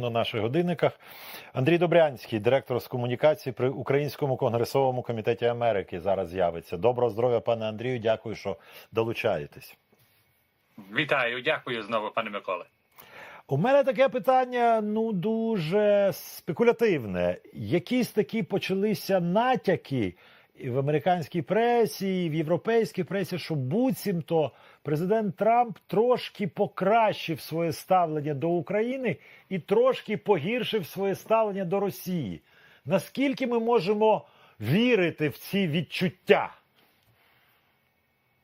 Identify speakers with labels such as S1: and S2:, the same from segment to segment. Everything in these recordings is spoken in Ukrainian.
S1: на наших годинниках. Андрій Добрянський, директор з комунікації при Українському конгресовому комітеті Америки, зараз з'явиться. Доброго здоров'я, пане Андрію. Дякую, що долучаєтесь.
S2: Вітаю, дякую знову, пане Миколе.
S1: У мене таке питання ну дуже спекулятивне. Якісь такі почалися натяки в американській пресі, і в європейській пресі, що буцімто президент Трамп трошки покращив своє ставлення до України і трошки погіршив своє ставлення до Росії. Наскільки ми можемо вірити в ці відчуття?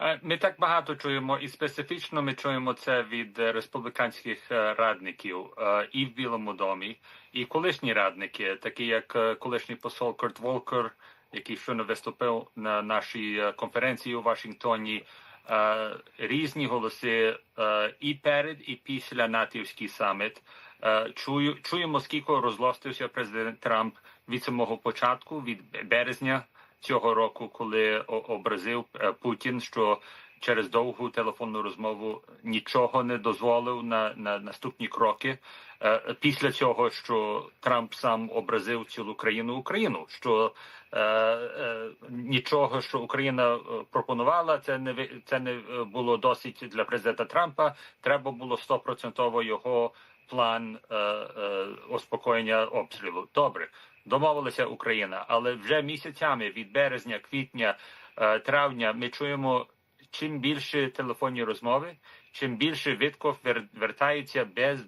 S2: Е, Ми так багато чуємо, і специфічно ми чуємо це від е, республіканських е, радників і в Білому домі, і колишні радники, такі як колишній посол Курт Волкер, який щойно виступив на нашій конференції у Вашингтоні. Е, Різні голоси е, і перед, і після натівський саміт. Е, Чую, чуємо, скільки розлостився президент Трамп від самого початку, від березня цього року, коли образив Путін, що через довгу телефонну розмову нічого не дозволив на, на наступні кроки. Е, Після цього, що Трамп сам образив цілу країну Україну, що е, е, нічого, що Україна е, пропонувала, це не це не е, було досить для президента Трампа. Треба було стопроцентово його план е, е, успокоєння обстрілу. Добре, домовилася Україна, але вже місяцями від березня, квітня, е, травня ми чуємо чим більше телефонні розмови, чим більше вер- вертається без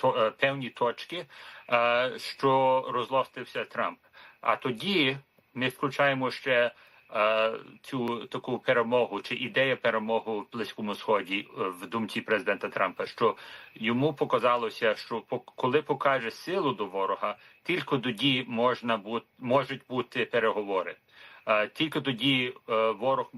S2: то, е, певні точки, е, що розлостився Трамп. А тоді ми включаємо ще е, цю таку перемогу чи ідея перемоги в близькому сході в думці президента Трампа, що йому показалося, що коли покаже силу до ворога, тільки тоді можна бути можуть бути переговори. Тільки тоді ворог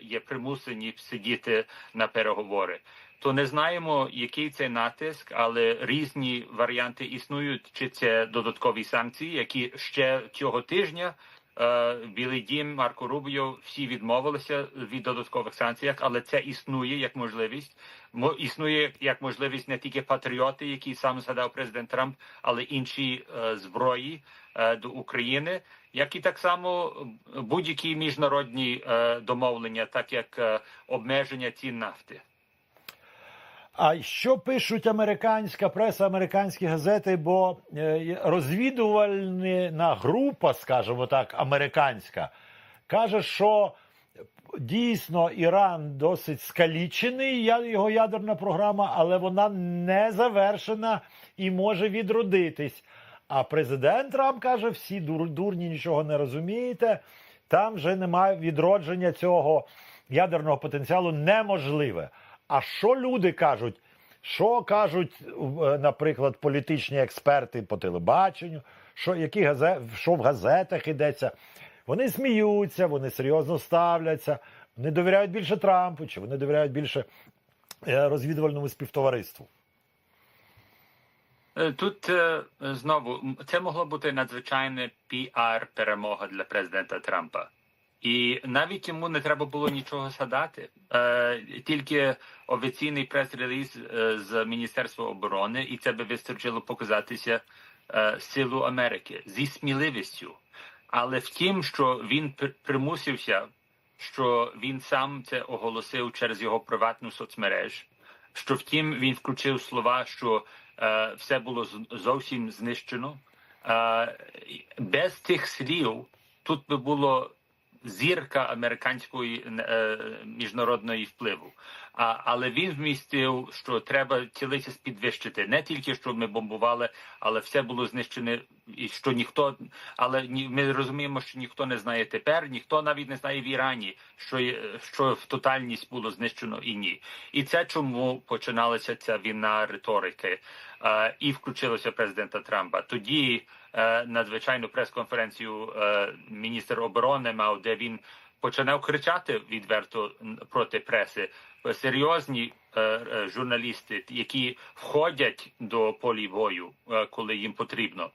S2: є примусені сидіти на переговори. То не знаємо, який це натиск, але різні варіанти існують. Чи це додаткові санкції, які ще цього тижня е, Білий Дім, Марко Рубіо, всі відмовилися від додаткових санкцій, але це існує як можливість. Мо існує як можливість не тільки патріоти, які сам згадав президент Трамп, але інші е, зброї е, до України, як і так само будь-які міжнародні е, домовлення, так як е, обмеження цін нафти.
S1: А що пишуть американська преса, американські газети? Бо е, розвідувальна група, скажімо так, американська, каже, що дійсно Іран досить скалічений, його ядерна програма, але вона не завершена і може відродитись. А президент Трамп каже: всі дур, дурні нічого не розумієте. Там вже немає відродження цього ядерного потенціалу неможливе. А що люди кажуть? Що кажуть, е, наприклад, політичні експерти по телебаченню, що, які газе, що в газетах йдеться? Вони сміються, вони серйозно ставляться, вони довіряють більше Трампу, чи вони довіряють більше е, розвідувальному співтовариству.
S2: Е, Тут знову це могло бути надзвичайна піар перемога для президента Трампа. І навіть йому не треба було нічого згадати. Е, тільки офіційний прес-реліз е, з Міністерства оборони, і це би вистачило показатися е, силу Америки зі сміливістю. Але втім, що він примусився, що він сам це оголосив через його приватну соцмереж, що втім він включив слова, що е, все було зовсім знищено. Е, без тих слів тут би було зірка американської е, міжнародної впливу. А, але він вмістив, що треба цілитись підвищити. Не тільки що ми бомбували, але все було знищене, і що ніхто, але ні, ми розуміємо, що ніхто не знає тепер, ніхто навіть не знає в Ірані, що що в тотальність було знищено і ні. І це чому починалася ця війна риторики, е, і включилося президента Трампа. Тоді надзвичайну прес-конференцію е, міністр оборони мав, де він починав кричати відверто проти преси. Серйозні е, е, журналісти, які входять до полі бою, е, коли їм потрібно.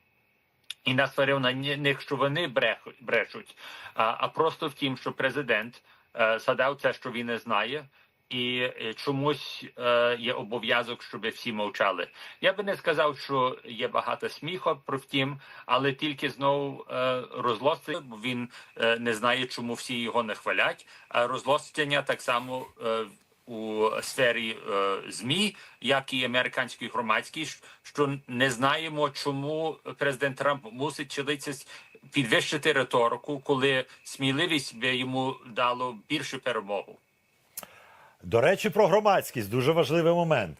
S2: І насварив на ні- них, що вони брешуть, а, просто в тім, що президент е, згадав це, що він не знає, і е, чомусь е, є обов'язок, щоб всі мовчали. Я би не сказав, що є багато сміху про втім, але тільки знову е, бо він е, не знає, чому всі його не хвалять. А розлостення так само. Е, у сфері е, змі, як і американській громадській, що не знаємо, чому президент Трамп мусить чилитися підвищити риторику, коли сміливість би йому дало більше перемогу.
S1: До речі, про громадськість дуже важливий момент.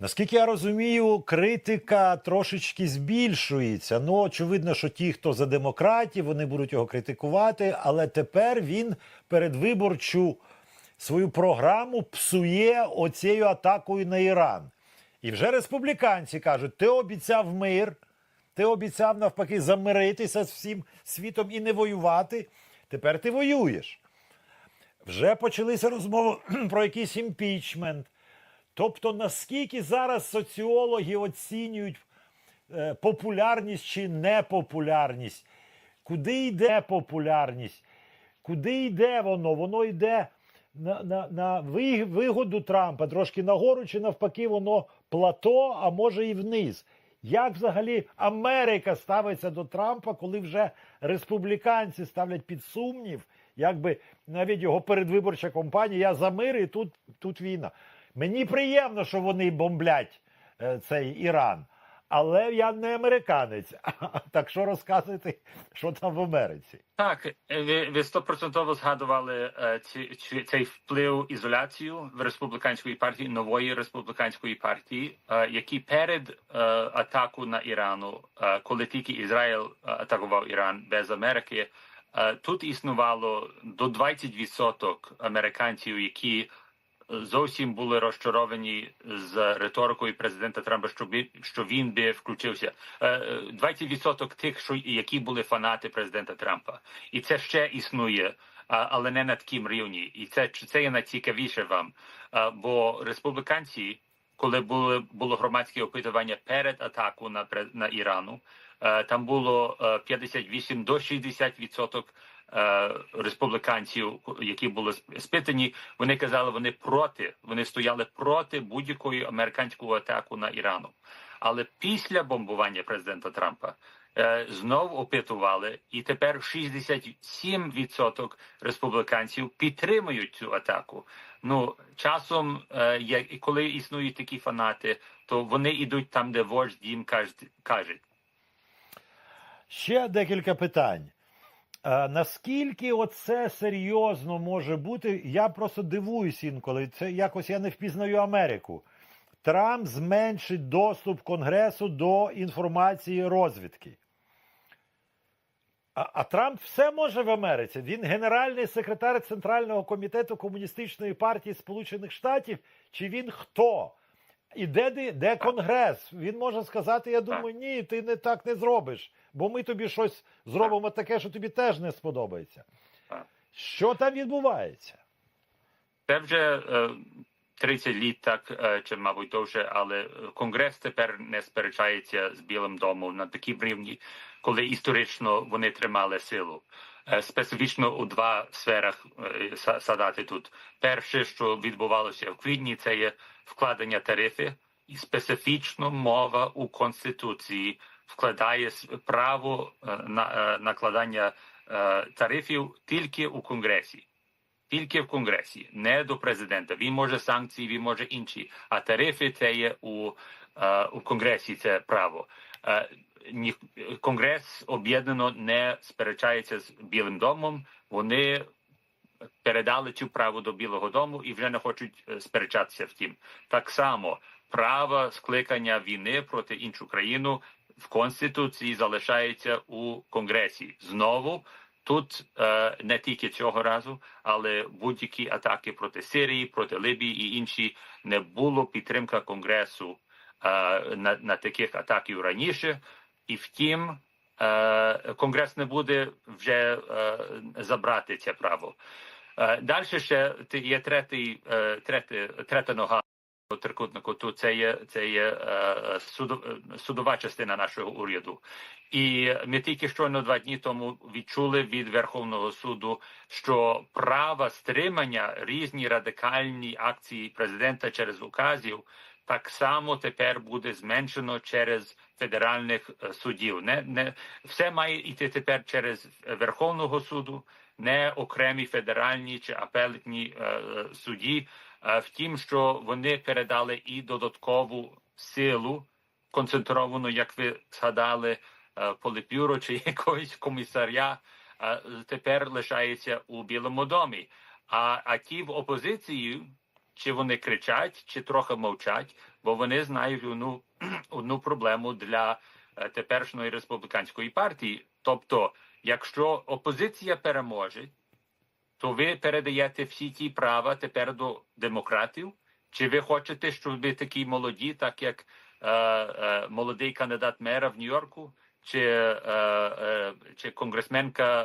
S1: Наскільки я розумію, критика трошечки збільшується. Ну, очевидно, що ті, хто за демократів, вони будуть його критикувати, але тепер він передвиборчу свою програму псує оцією атакою на Іран. І вже республіканці кажуть: ти обіцяв мир, ти обіцяв навпаки замиритися з всім світом і не воювати. Тепер ти воюєш. Вже почалися розмови про якийсь імпічмент. Тобто, наскільки зараз соціологи оцінюють е, популярність чи непопулярність? Куди йде популярність? Куди йде воно? Воно йде на, на, на вигоду Трампа, трошки нагору, чи навпаки, воно плато, а може і вниз. Як взагалі Америка ставиться до Трампа, коли вже республіканці ставлять під сумнів, якби навіть його передвиборча кампанія, я за мир, і тут, тут війна. Мені приємно, що вони бомблять е, цей Іран, але я не американець. Так що розказуйте, що там в Америці?
S2: Так, е, ви, стопроцентово згадували е, ці, ці- цей вплив ізоляцію в республіканської партії, нової республіканської партії, які перед атаку на Ірану, коли тільки Ізраїль атакував Іран без Америки, тут існувало до 20% американців, які зовсім були розчаровані з риторикою президента Трампа, що він, би включився. Е, е, 20% тих, що які були фанати президента Трампа, і це ще існує, але не на таким рівні. І це це є найцікавіше вам. Бо республіканці, коли було було громадське опитування перед атакою на на Ірану, е, там було е, 58 до 60% е, республіканців, які були спитані, вони казали, вони проти, вони стояли проти будь-якої американського атаку на Ірану. Але після бомбування президента Трампа е, знов опитували, і тепер 67% республіканців підтримують цю атаку. Ну часом, е, як коли існують такі фанати, то вони йдуть там, де вождь їм каже.
S1: Ще декілька питань. Е, наскільки оце серйозно може бути? Я просто дивуюсь інколи. Це якось я не впізнаю Америку. Трамп зменшить доступ Конгресу до інформації розвідки. А, а Трамп все може в Америці. Він генеральний секретар Центрального комітету Комуністичної партії Сполучених Штатів. Чи він хто? І де, де, Конгрес? Він може сказати: я думаю, ні, ти не так не зробиш, бо ми тобі щось зробимо таке, що тобі теж не сподобається. Що там відбувається?
S2: Це вже е, 30 літ, так е, чи мабуть довше, але е, Конгрес тепер не сперечається з Білим домом на такій рівні, коли історично вони тримали силу. Е, Специфічно у два сферах е, садати тут. Перше, що відбувалося в квітні, це є вкладення тарифи, і специфічно мова у конституції вкладає право е, на накладання тарифів тільки у конгресі. Тільки в конгресі, не до президента. Він може санкції, він може інші. А тарифи це є у, у конгресі. Це право. Ні, конгрес об'єднано не сперечається з Білим домом. Вони передали цю право до Білого дому і вже не хочуть е, сперечатися в тім. Так само право скликання війни проти іншу країну в конституції залишається у конгресі. Знову тут е, не тільки цього разу, але будь-які атаки проти Сирії, проти Либії і інші не було підтримка конгресу е, на, на таких атаків раніше, і втім. е, Конгрес не буде вже е, забрати це право. Е, Далі ще є третій, е, третя, нога трикутнику, то це є це є судова частина нашого уряду. І ми тільки щойно два дні тому відчули від Верховного суду, що права стримання різні радикальні акції президента через указів так само тепер буде зменшено через федеральних е, судів. Не не все має йти тепер через Верховного суду, не окремі федеральні чи апелітні е, е, суді. Е, Втім, що вони передали і додаткову силу концентровану, як ви згадали, е, політбюро чи якогось комісаря е, тепер лишається у Білому домі. А, а ті в опозиції, чи вони кричать, чи трохи мовчать, бо вони знають одну, одну проблему для е, теперішньої республіканської партії. Тобто, якщо опозиція переможе, то ви передаєте всі ті права тепер до демократів? Чи ви хочете, щоб ви такі молоді, так як е, е, молодий кандидат мера в Нью-Йорку, чи, е, е, чи конгресменка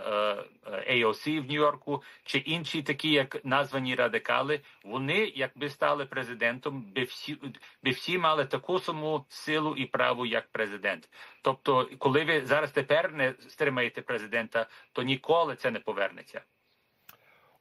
S2: е, AOC в Нью-Йорку, чи інші такі, як названі радикали, вони, якби стали президентом, би всі, би всі мали таку саму силу і право, як президент. Тобто, коли ви зараз тепер не стримаєте президента, то ніколи це не повернеться.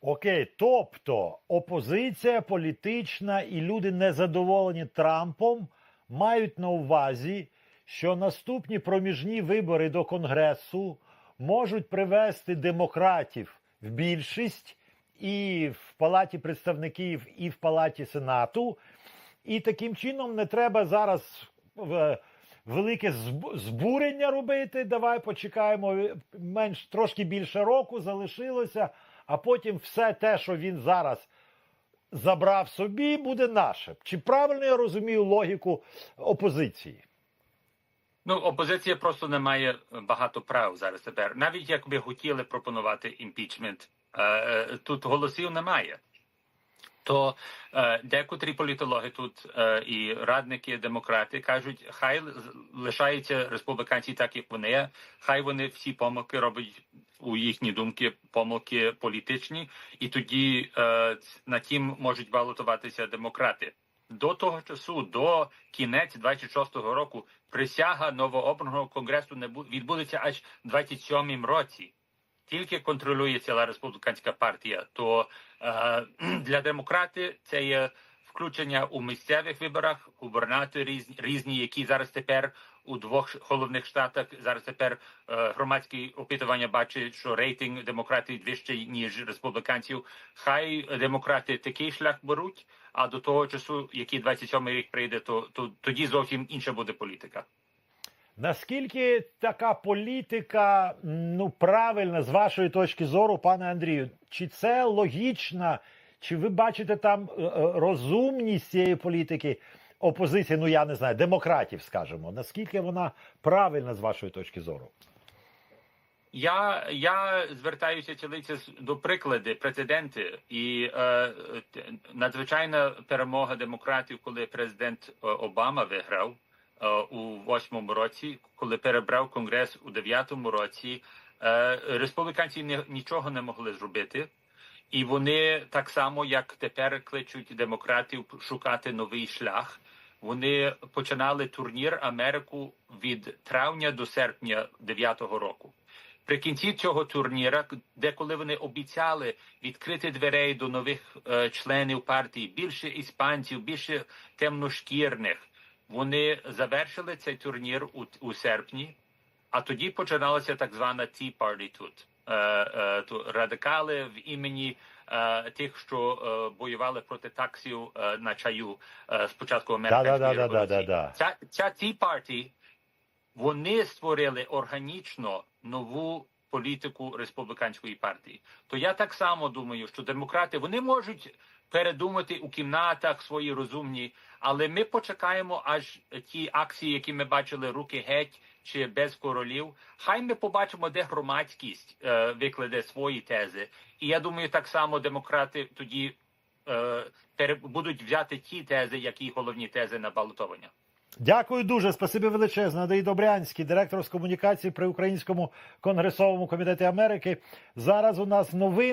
S1: Окей, тобто опозиція політична і люди незадоволені Трампом мають на увазі, що наступні проміжні вибори до Конгресу можуть привести демократів в більшість і в Палаті представників, і в Палаті Сенату. І таким чином не треба зараз е, велике збурення робити. Давай почекаємо е, менш трошки більше року залишилося, а потім все те, що він зараз забрав собі, буде наше. Чи правильно я розумію логіку опозиції?
S2: Ну, опозиція просто не має багато прав зараз тепер. Навіть якби хотіли пропонувати імпічмент, е, е, тут голосів немає. То е, декотрі політологи тут е, і радники, демократи кажуть, хай лишаються республіканці так, як вони є, хай вони всі помилки роблять у їхні думки, помилки політичні, і тоді е, на тім можуть балотуватися демократи. До того часу, до кінець 26-го року, присяга новообраного конгресу не бу- відбудеться аж в 27-м році. Тільки контролює ціла республіканська партія. То е, для демократи це є включення у місцевих виборах, губернатори різні, різні, які зараз тепер у двох головних штатах. Зараз тепер е, громадські опитування бачать, що рейтинг демократів вищий ніж республіканців. Хай демократи такий шлях беруть. А до того часу, який 27-й рік прийде, то, то тоді зовсім інша буде політика.
S1: Наскільки така політика ну правильна з вашої точки зору, пане Андрію? Чи це логічна? Чи ви бачите там е, е, розумність цієї політики опозиції? Ну я не знаю, демократів, скажімо. Наскільки вона правильна з вашої точки зору?
S2: Я, я звертаюся цілиться до приклади, прецеденти, і е, надзвичайна перемога демократів, коли президент е, Обама виграв е, у восьмому році, коли перебрав конгрес у дев'ятому році, е, республіканці не, нічого не могли зробити. І вони так само, як тепер кличуть демократів шукати новий шлях. Вони починали турнір Америку від травня до серпня 9-го року. При кінці цього турніра, де коли вони обіцяли відкрити дверей до нових е, членів партії, більше іспанців, більше темношкірних, вони завершили цей турнір у, у серпні, а тоді починалася так звана Tea Party тут. Е, е, радикали в імені тих, що е, воювали проти таксів е, на чаю е, спочатку американської революції. Ця, ця Tea Party вони створили органічно нову політику республіканської партії. То я так само думаю, що демократи вони можуть передумати у кімнатах свої розумні, але ми почекаємо аж ті акції, які ми бачили, руки геть чи без королів. Хай ми побачимо, де громадськість е, викладе свої тези. І я думаю, так само демократи тоді е, будуть взяти ті тези, які головні тези на балотування.
S1: Дякую дуже. Спасибі величезне. Андрій Добрянський, директор з комунікації при Українському конгресовому комітеті Америки. Зараз у нас новини.